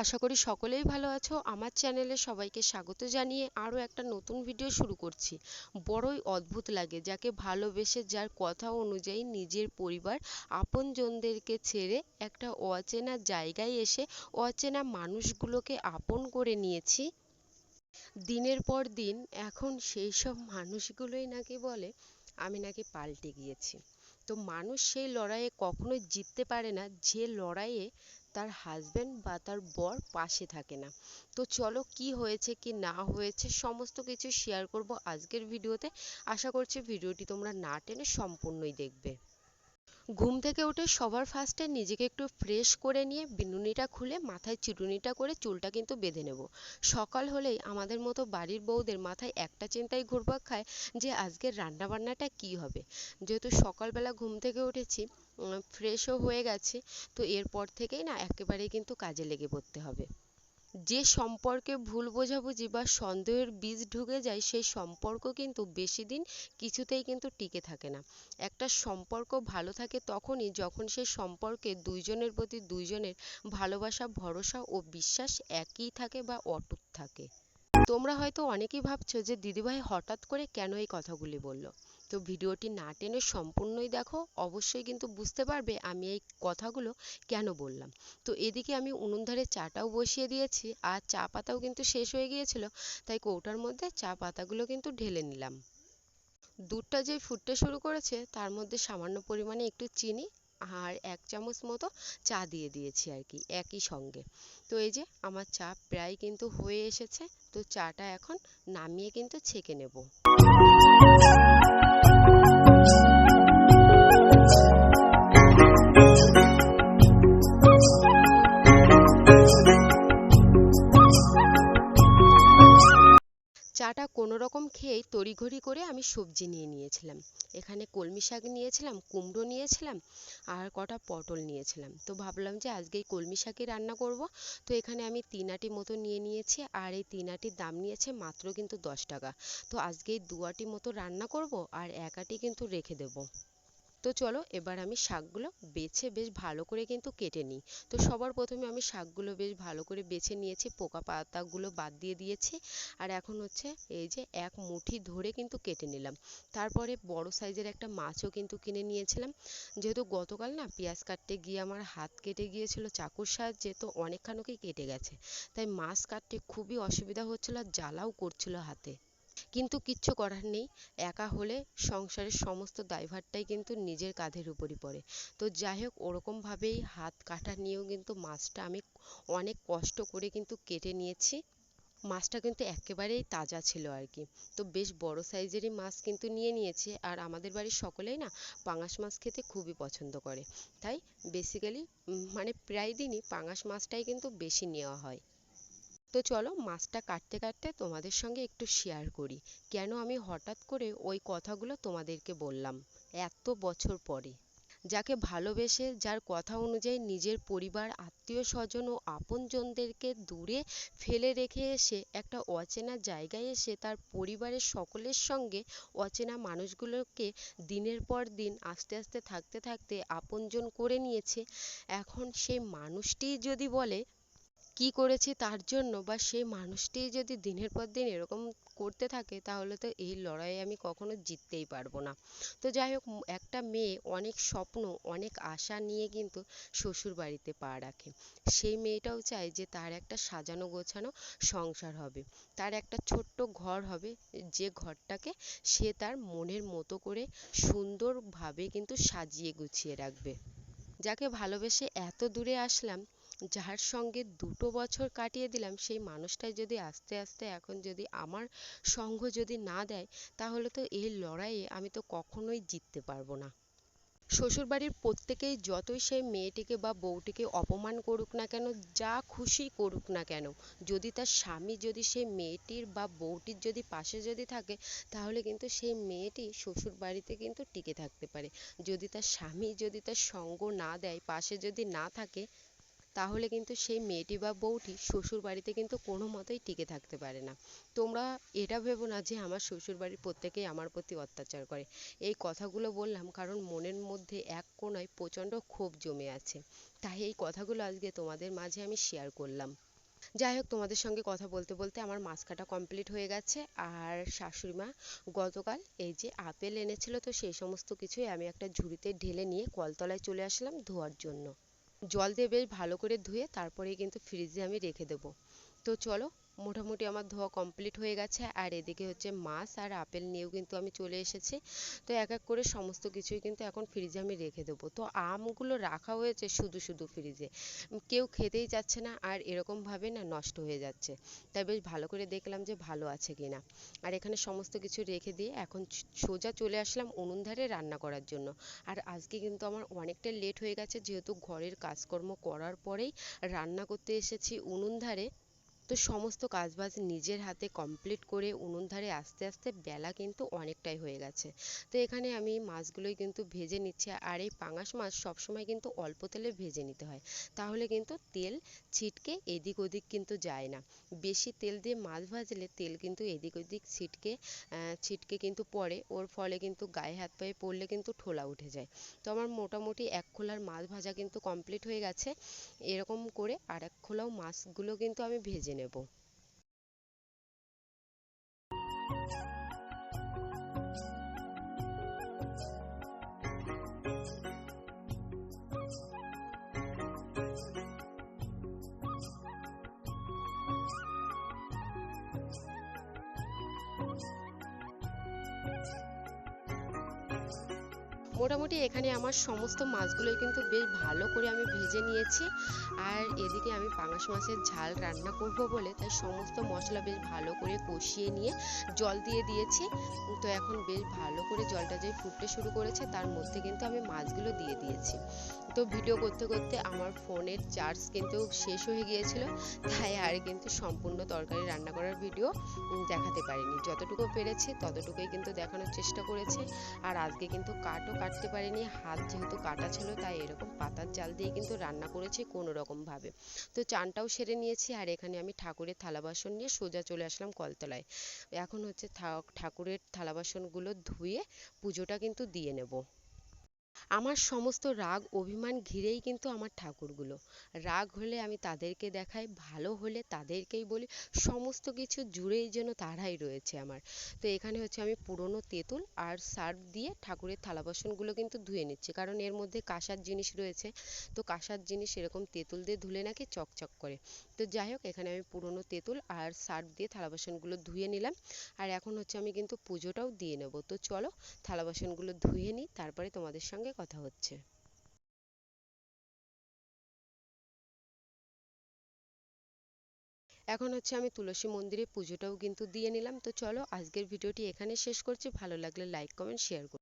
আশা করি সকলেই ভালো আছো। আমার চ্যানেলে সবাইকে স্বাগত জানিয়ে আরও একটা নতুন ভিডিও শুরু করছি। বড়ই অদ্ভুত লাগে যাকে ভালোবেসে যার কথা অনুযায়ী নিজের পরিবার আপনজনদেরকে ছেড়ে একটা অচেনা জায়গায় এসে অচেনা মানুষগুলোকে আপন করে নিয়েছি। দিনের পর দিন এখন সেই সব মানুষগুলোই নাকি বলে, আমি নাকি পাল্টে গিয়েছি। তো মানুষ সেই লড়াইয়ে কখনোই জিততে পারে না। যে লড়াইয়ে তার হাজবেন্ড বা তার বর পাশে থাকে না। তো চলো কি হয়েছে, কি না হয়েছে, সমস্ত কিছু শেয়ার করব আজকের ভিডিওতে আশা করছি ভিডিওটি তোমরা না টেনে সম্পূর্ণই দেখবে। ঘুম থেকে উঠে সবার ফার্স্টে নিজেকে একটু ফ্রেশ করে নিয়ে বিনুনিটা খুলে মাথায় চিরুনিটা করে চুলটা কিন্তু বেঁধে নেব। সকাল হলেই আমাদের মতো বাড়ির বউদের মাথায় একটা চিন্তাই ঘুরপাক খায় যে আজকের রান্না বান্নাটা কি হবে। যেহেতু সকালবেলা ঘুম থেকে উঠেছি ফ্রেশও হয়ে গেছি, তো এরপর থেকেই না একেবারেই কিন্তু কাজে লেগে পড়তে হবে। যে সম্পর্কে ভুল বোঝাবুঝি বা সন্দেহের বীজ ঢুকে যায়, সেই সম্পর্ক কিন্তু বেশি দিন কিছুতেই কিন্তু টিকে থাকে না। একটা সম্পর্ক ভালো থাকে তখনই যখন সেই সম্পর্কে দুইজনের প্রতি দুইজনের ভালোবাসা, ভরসা ও বিশ্বাস একই থাকে বা অটুট থাকে। তোমরা হয়তো অনেকেই ভাবছ যে দিদিভাই হঠাৎ করে কেন এই কথাগুলি বলল? তো ভিডিওটি না টেনে সম্পূর্ণই দেখো, অবশ্যই কিন্তু বুঝতে পারবে আমি এই কথাগুলো কেন বললাম। তো এদিকে আমি উনুন ধারে চাটাও বসিয়ে দিয়েছি, আর চা পাতাও কিন্তু শেষ হয়ে গিয়েছিল, তাই কৌটার মধ্যে চা পাতাগুলো কিন্তু ঢেলে নিলাম। দুধটা যেই ফুটতে শুরু করেছে, তার মধ্যে সামান্য পরিমাণে একটু চিনি আর এক চামচ মতো চা দিয়ে দিয়েছি আর কি, একই সঙ্গে। তো এই যে আমার চা প্রায় কিন্তু হয়ে এসেছে, তো চাটা এখন নামিয়ে কিন্তু ছেঁকে নেব। কোনো রকম খেয়েই তড়িঘড়ি করে আমি সবজি নিয়ে নিয়েছিলাম। এখানে কলমি শাক নিয়েছিলাম, কুমড়ো নিয়েছিলাম আর কটা পটল নিয়েছিলাম। তো ভাবলাম যে আজকে এই কলমি শাকই রান্না করব। তো এখানে আমি তিন আটি মতো নিয়ে নিয়েছি আর এই তিন আটির দাম নিয়েছে মাত্র কিন্তু দশ টাকা। তো আজকে এই দু আটি মতো রান্না করব আর এক আটি কিন্তু রেখে দেবো। তো চলো এবার আমি শাকগুলো বেছে বেশ ভালো করে কিন্তু কেটে নিই। তো সবার প্রথমে আমি শাকগুলো বেশ ভালো করে বেছে নিয়েছি, পোকা পাতাগুলো বাদ দিয়ে দিয়েছি। আর এখন হচ্ছে এই যে এক মুঠি ধরে কিন্তু কেটে নিলাম। তারপরে বড় সাইজের একটা মাছও কিন্তু কিনে নিয়েছিলাম। যেহেতু গতকাল না পেঁয়াজ কাটতে গিয়ে আমার হাত কেটে গিয়েছিল, চাকুর সাহায্যে তো অনেকখানিকই কেটে গেছে। তাই মাছ কাটতে খুবই অসুবিধা হচ্ছিল আর জ্বালাও করছিল হাতে। কিন্তু কিচ্ছু করার নেই। একা হলে সংসারের সমস্ত দায়ভারটাই কিন্তু নিজের কাঁধের উপরই পড়ে। তো যাই হোক, ওরকমভাবেই হাত কাটা নিয়েও কিন্তু মাছটা আমি অনেক কষ্ট করে কিন্তু কেটে নিয়েছি। মাছটা কিন্তু একেবারেই তাজা ছিল আর কি। তো বেশ বড় সাইজেরই মাছ কিন্তু নিয়ে নিয়েছি। আর আমাদের বাড়ির সকলেই না পাঙাশ মাছ খেতে খুবই পছন্দ করে। তাই বেসিক্যালি মানে প্রায় দিনই পাঙাশ মাছটাই কিন্তু বেশি নেওয়া হয়। তো চলো মাছটা কাটতে কাটতে তোমাদের সঙ্গে একটু শেয়ার করি। কেন আমি হঠাৎ করে ওই কথাগুলো তোমাদেরকে বললাম এত বছর পরে? যাকে ভালোবেসে, যার কথা অনুযায়ী নিজের পরিবার, আত্মীয় স্বজন ও আপনজনদেরকে দূরে ফেলে রেখে এসে একটা অচেনা জায়গায় এসে তার পরিবারের সকলের সঙ্গে অচেনা মানুষগুলোকে দিনের পর দিন আস্তে আস্তে থাকতে থাকতে আপনজন করে নিয়েছে। এখন সেই মানুষটিই যদি বলে কি করেছি তার জন্য বা সেই মানুষটি যদি দিনের পর দিন এরকম করতে থাকে তাহলে তো এই লড়াইয়ে আমি কখনো জিততেই পারব না। তো যাই হোক, একটা মেয়ে অনেক স্বপ্ন, অনেক আশা নিয়ে কিন্তু শ্বশুর বাড়িতে পা রাখে। সেই মেয়েটাও চায় যে তার একটা সাজানো গোছানো সংসার হবে, তার একটা ছোট্ট ঘর হবে, যে ঘরটাকে সে তার মনের মতো করে সুন্দরভাবে কিন্তু সাজিয়ে গুছিয়ে রাখবে। যাকে ভালোবেসে এত দূরে আসলাম যার সঙ্গে দুটো বছর কাটিয়ে দিলাম, সেই মানুষটাই যদি আস্তে আস্তে এখন যদি আমার সঙ্গ যদি না দেয়, তাহলে তো এই লড়াইয়ে আমি তো কখনোই জিততে পারব না। শ্বশুরবাড়ির প্রত্যেকেই যতই সেই মেয়েটিকে বা বউটিকে অপমান করুক না কেন, যা খুশি করুক না কেন, যদি তার স্বামী যদি সেই মেয়েটির বা বউটির যদি পাশে যদি থাকে, তাহলে কিন্তু সেই মেয়েটি শ্বশুর বাড়িতে কিন্তু টিকে থাকতে পারে। যদি তার স্বামী যদি তার সঙ্গ না দেয়, পাশে যদি না থাকে তাহলে কিন্তু সেই মেয়েটি বা বউটি শ্বশুর বাড়িতে কিন্তু কোনো মতেই টিকে থাকতে পারে না। তোমরা এটা ভেবো না যে আমার শ্বশুর বাড়ির প্রত্যেকেই আমার প্রতি অত্যাচার করে। এই কথাগুলো বললাম কারণ মনের মধ্যে এক কোণায় প্রচণ্ড ক্ষোভ জমে আছে। তাই এই কথাগুলো আজকে তোমাদের মাঝে আমি শেয়ার করলাম। যাই হোক, তোমাদের সঙ্গে কথা বলতে বলতে আমার মাছ কাটা কমপ্লিট হয়ে গেছে। আর শাশুড়ি মা গতকাল এই যে আপেল এনেছিল তো সেই সমস্ত কিছুই আমি একটা ঝুড়িতে ঢেলে নিয়ে কলতলায় চলে আসলাম ধোয়ার জন্য। জল দিয়ে বেশ ভালো করে ধুয়ে তারপরেই কিন্তু ফ্রিজে আমি রেখে দেবো। তো চলো মোটামুটি আমার ধোয়া কমপ্লিট হয়ে গেছে। আর এদিকে হচ্ছে মাছ আর আপেল নিয়েও কিন্তু আমি চলে এসেছি। তো এক এক করে সমস্ত কিছুই কিন্তু এখন ফ্রিজে আমি রেখে দেবো। তো আমগুলো রাখা হয়েছে শুধু শুধু ফ্রিজে কেউ খেতেই চাচ্ছে না আর এরকমভাবে না নষ্ট হয়ে যাচ্ছে। তাই বেশ ভালো করে দেখলাম যে ভালো আছে কি না আর এখানে সমস্ত কিছু রেখে দিয়ে এখন সোজা চলে আসলাম উনুন ধারে রান্না করার জন্য। আর আজকে কিন্তু আমার অনেকটা লেট হয়ে গেছে, যেহেতু ঘরের কাজকর্ম করার পরেই রান্না করতে এসেছি উনুন ধারে তো সমস্ত কাজবাজ নিজের হাতে কমপ্লিট করে উনুন ধারে আস্তে আস্তে বেলা কিন্তু অনেকটাই হয়ে গেছে। তো এখানে আমি মাছগুলোই কিন্তু ভেজে নিচ্ছি আর এই পাঙাশ মাছ সবসময় কিন্তু অল্প তেলে ভেজে নিতে হয়। তাহলে কিন্তু তেল ছিটকে এদিক ওদিক কিন্তু যায় না। বেশি তেল দিয়ে মাছ ভাজলে তেল কিন্তু এদিক ওদিক ছিটকে ছিটকে কিন্তু পড়ে। ওর ফলে কিন্তু গায়ে হাত পায়ে পড়লে কিন্তু ঠোলা উঠে যায়। তো আমার মোটামুটি এক খোলার মাছ ভাজা কিন্তু কমপ্লিট হয়ে গেছে। এরকম করে আর এক খোলাও মাছগুলো কিন্তু আমি ভেজে নেব। নেব মোটামুটি এখানে আমার সমস্ত মাছগুলোই কিন্তু বেশ ভালো করে আমি ভেজে নিয়েছি। আর এদিকে আমি পাঙাশ মাছের ঝাল রান্না করব বলে তাই সমস্ত মশলা বেশ ভালো করে কষিয়ে নিয়ে জল দিয়ে দিয়েছি। তো এখন বেশ ভালো করে জলটা যে ফুটতে শুরু করেছে তার মধ্যে কিন্তু আমি মাছগুলো দিয়ে দিয়েছি। তো ভিডিও করতে করতে আমার ফোনের চার্জ কিন্তু শেষ হয়ে গিয়েছিল, তাই আর কিন্তু সম্পূর্ণ তরকারি রান্না করার ভিডিও দেখাতে পারিনি। যতটুকু পেরেছি ততটুকুই কিন্তু দেখানোর চেষ্টা করেছি। আর আজকে কিন্তু কাটও কাটতে পারিনি। হাত যেহেতু কাটা ছিল, তাই এরকম পাতার জাল দিয়ে কিন্তু রান্না করেছি কোনো রকমভাবে তো চানটাও সেরে নিয়েছি আর এখানে আমি ঠাকুরের থালা বাসন নিয়ে সোজা চলে আসলাম কলতলায়। এখন হচ্ছে ঠাকুরের থালা বাসনগুলো ধুয়ে পুজোটা কিন্তু দিয়ে নেব। আমার সমস্ত রাগ, অভিমান ঘিরেই কিন্তু আমার ঠাকুরগুলো। রাগ হলে আমি তাদেরকে দেখাই, ভালো হলে তাদেরকেই বলি, সমস্ত কিছু জুড়েই যেন তারাই রয়েছে আমার। তো এখানে হচ্ছে আমি পুরনো তেঁতুল আর সার্ফ দিয়ে ঠাকুরের থালা বাসনগুলো কিন্তু ধুয়ে নিচ্ছি। কারণ এর মধ্যে কাঁসার জিনিস রয়েছে, তো কাঁসার জিনিস এরকম তেঁতুল দিয়ে ধুলে নাকি চকচক করে। তো যাই হোক, এখানে আমি পুরনো তেঁতুল আর সার্ফ দিয়ে থালা বাসনগুলো ধুয়ে নিলাম। আর এখন হচ্ছে আমি কিন্তু পুজোটাও দিয়ে নেব। তো চলো, থালা বাসনগুলো ধুয়ে নিই, তারপরে তোমাদের সঙ্গে কথা হচ্ছে। এখন হচ্ছে আমি তুলসী মন্দিরে পুজোটাও কিন্তু দিয়ে নিলাম। তো চলো আজকের ভিডিওটি এখানে শেষ করছি। ভালো লাগলে লাইক কমেন্ট শেয়ার করো।